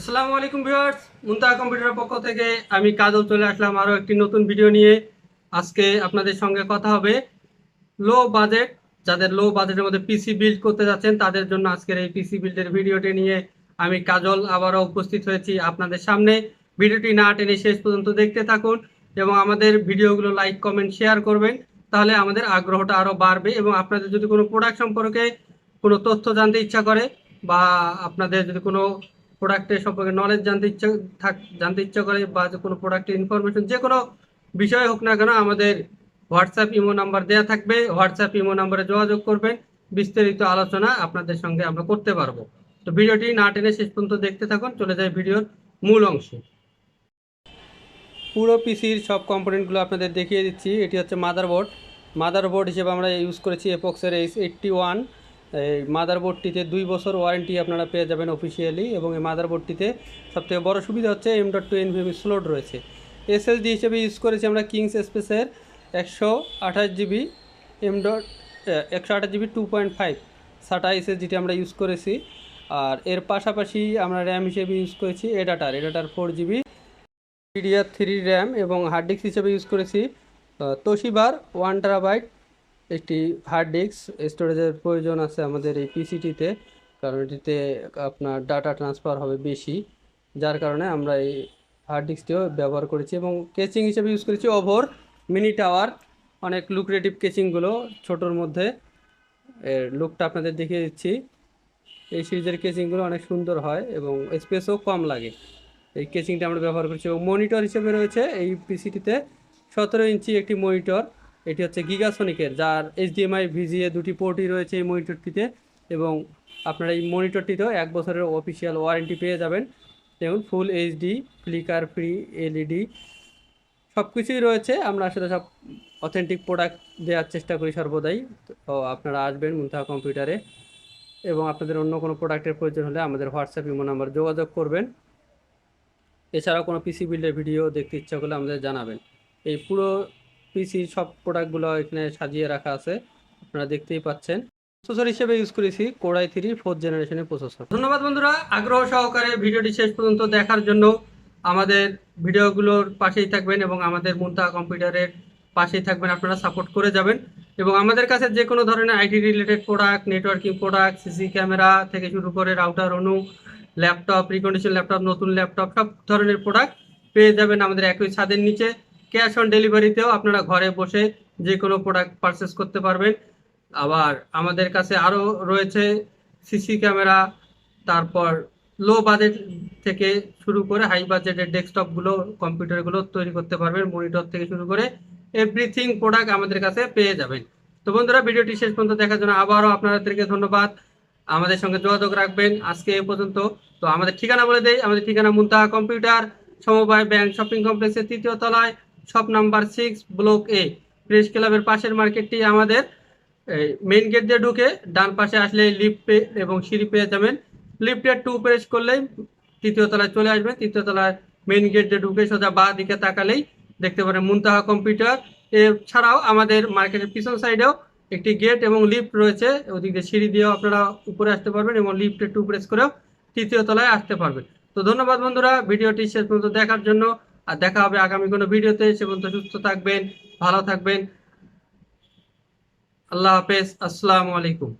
আসসালামু আলাইকুম ভিউয়ার্স, মুন্তাহা কম্পিউটারের পক্ষ থেকে আমি কাজল চলে আসলাম আরও একটি নতুন ভিডিও নিয়ে। আজকে আপনাদের সঙ্গে কথা হবে লো বাজেট যাদের লো বাজেটের মধ্যে পিসি বিল্ড করতে যাচ্ছেন, তাদের জন্য আজকের এই পিসি বিল্ডের ভিডিওটি নিয়ে আমি কাজল আবারও উপস্থিত হয়েছি আপনাদের সামনে। ভিডিওটি না টেনে শেষ পর্যন্ত দেখতে থাকুন এবং আমাদের ভিডিওগুলো লাইক কমেন্ট শেয়ার করবেন, তাহলে আমাদের আগ্রহটা আরও বাড়বে এবং আপনাদের যদি কোনো প্রোডাক্ট সম্পর্কে কোনো তথ্য জানতে ইচ্ছা করে বা আপনাদের যদি কোনো প্রোডাক্টের সম্পর্কে নলেজ জানতে ইচ্ছা থাক, জানতে ইচ্ছা করে বা কোনো প্রোডাক্টের ইনফরমেশন যে কোনো বিষয় হোক না কেন আমাদের হোয়াটসঅ্যাপ ইমো নাম্বার দেওয়া থাকবে। হোয়াটসঅ্যাপ ইমো নাম্বারে যোগাযোগ করবেন। বিস্তারিত আলোচনা আপনাদের সঙ্গে আমরা করতে পারব। তো ভিডিওটি না টেনে শেষ পর্যন্ত দেখতে থাকুন। চলে যায় ভিডিওর মূল অংশে। পুরো পিসির সব কম্পোনেন্টগুলো আপনাদের দেখিয়ে দিচ্ছি। এটি হচ্ছে মাদারবোর্ড মাদারবোর্ড হিসেবে আমরা ইউজ করেছি এপক্সের এইচ এইটটি ওয়ান এই মাদারবোর্ডটিতে দুই বছর ওয়ারেন্টি আপনারা পেয়ে যাবেন অফিসিয়ালি এবং এই মাদারবোর্ডটিতে সবথেকে বড় সুবিধা হচ্ছে M dot two NVMe slot রয়েছে। এসএসডি হিসেবে ইউজ করেছি আমরা কিংস স্পেসের একশো আঠাশ জিবি এম ডট একশো আঠাশ GB two point five SATA এসএসডিটি আমরা ইউজ করেছি। আর এর পাশাপাশি আমরা র্যাম হিসেবে ইউজ করেছি এডাটার এডাটার four GB DDR three RAM এবং হার্ড ডিস্ক হিসেবে ইউজ করেছি তোশিবার ওয়ান টেরাবাইট একটি হার্ড ডিস্ক স্টোরেজের প্রয়োজন আছে আমাদের এই পিসিটিতে কারণ এটিতে আপনার ডাটা ট্রান্সফার হবে বেশি। যার কারণে আমরা এই হার্ড ডিস্কটিও ব্যবহার করেছি এবং কেচিং হিসেবে ইউজ করেছি ওভর মিনি টাওয়ার অনেক লুক্রেটিভ কেচিংগুলো ছোটোর মধ্যে। এর লুকটা আপনাদের দেখিয়ে দিচ্ছি। এই সিরিজের কেচিংগুলো অনেক সুন্দর হয় এবং স্পেসও কম লাগে। এই কেচিংটা আমরা ব্যবহার করছি এবং মনিটর হিসেবে রয়েছে এই পিসিটিতে সতেরো ইঞ্চি একটি মনিটর এটি হচ্ছে গিগাসনিকের, যার এইচডিএমআই ভিজিএ দুটি পোর্টই রয়েছে এই মনিটরটিতে এবং আপনারা এই মনিটরটিতেও এক বছরের অফিসিয়াল ওয়ারেন্টি পেয়ে যাবেন। দেখুন full HD flicker free LED সব কিছুই রয়েছে। আমরা আসলে সব অথেন্টিক প্রোডাক্ট দেওয়ার চেষ্টা করি সর্বদাই। তো আপনারা আসবেন মুন্তাহা কম্পিউটারে এবং আপনাদের অন্য কোনো প্রোডাক্টের প্রয়োজন হলে আমাদের হোয়াটসঅ্যাপ ইমো নাম্বার যোগাযোগ করবেন। এছাড়াও কোনো পিসি বিল্ডের ভিডিও দেখতে ইচ্ছা করলে আমাদের জানাবেন। এই পুরো পিসির সব প্রোডাক্টগুলো এখানে সাজিয়ে রাখা আছে। আপনারা দেখতেই পাচ্ছেন। প্রসেসর হিসেবে ইউজ করেছি কোড়াই থ্রি ফোর্থ জেনারেশনের প্রসেসর ধন্যবাদ বন্ধুরা, আগ্রহ সহকারে ভিডিওটি শেষ পর্যন্ত দেখার জন্য আমাদের ভিডিওগুলোর পাশেই থাকবেন এবং আমাদের মুন্তা কম্পিউটারের পাশেই থাকবেন, আপনারা সাপোর্ট করে যাবেন। এবং আমাদের কাছে যে কোনো ধরনের IT related product networking product CC camera থেকে শুরু করে রাউটার অনু ল্যাপটপ রিকন্ডিশন ল্যাপটপ নতুন ল্যাপটপ সব ধরনের প্রোডাক্ট পেয়ে যাবেন আমাদের একই ছাদের নিচে। ক্যাশ অন ডেলিভারিতেও আপনারা ঘরে বসে যে কোনো প্রোডাক্ট পারচেস করতে পারবেন। আবার আমাদের কাছে আরও রয়েছে সিসি ক্যামেরা, তারপর লো বাজেট থেকে শুরু করে হাই বাজেটের ডেস্কটপগুলো কম্পিউটারগুলো তৈরি করতে পারবেন, মনিটর থেকে শুরু করে এভরিথিং প্রোডাক্ট আমাদের কাছে পেয়ে যাবেন। তো বন্ধুরা, ভিডিওটি শেষ পর্যন্ত দেখার জন্য আবারও আপনাদেরকে ধন্যবাদ। আমাদের সঙ্গে যোগাযোগ রাখবেন আজকে এ পর্যন্ত। তো আমাদের ঠিকানা বলে দেয় আমাদের ঠিকানা মুন্তাহা কম্পিউটার, সমবায় ব্যাংক, শপিং কমপ্লেক্সের তৃতীয় তলায়। Shop number six block A press ক্লাবের পাশের মার্কেটটি আমাদের মেন গেট দিয়ে ঢুকে ডান পাশে আসলে লিফট এবং সিঁড়ি পেয়ে যাবেন। লিফটের টু প্রেস করলেই তৃতীয় তলায় চলে আসবেন। তৃতীয় তলায় মেন গেট দিয়ে ঢুকে সোজা বা দিকে তাকালেই দেখতে পারেন মুন্তাহা কম্পিউটার এছাড়াও আমাদের মার্কেটের পিছন সাইডেও একটি গেট এবং লিফট রয়েছে। ওদিক দিয়ে সিঁড়ি দিয়েও আপনারা উপরে আসতে পারবেন এবং লিফটে টু প্রেস করেও তৃতীয় তলায় আসতে পারবেন। তো ধন্যবাদ বন্ধুরা, ভিডিওটি শেষ পর্যন্ত দেখার জন্য। আর দেখা হবে আগামী কোনো ভিডিওতে। সে পর্যন্ত সুস্থ থাকবেন, ভালো থাকবেন। আল্লাহ হাফেজ, আসসালামু আলাইকুম।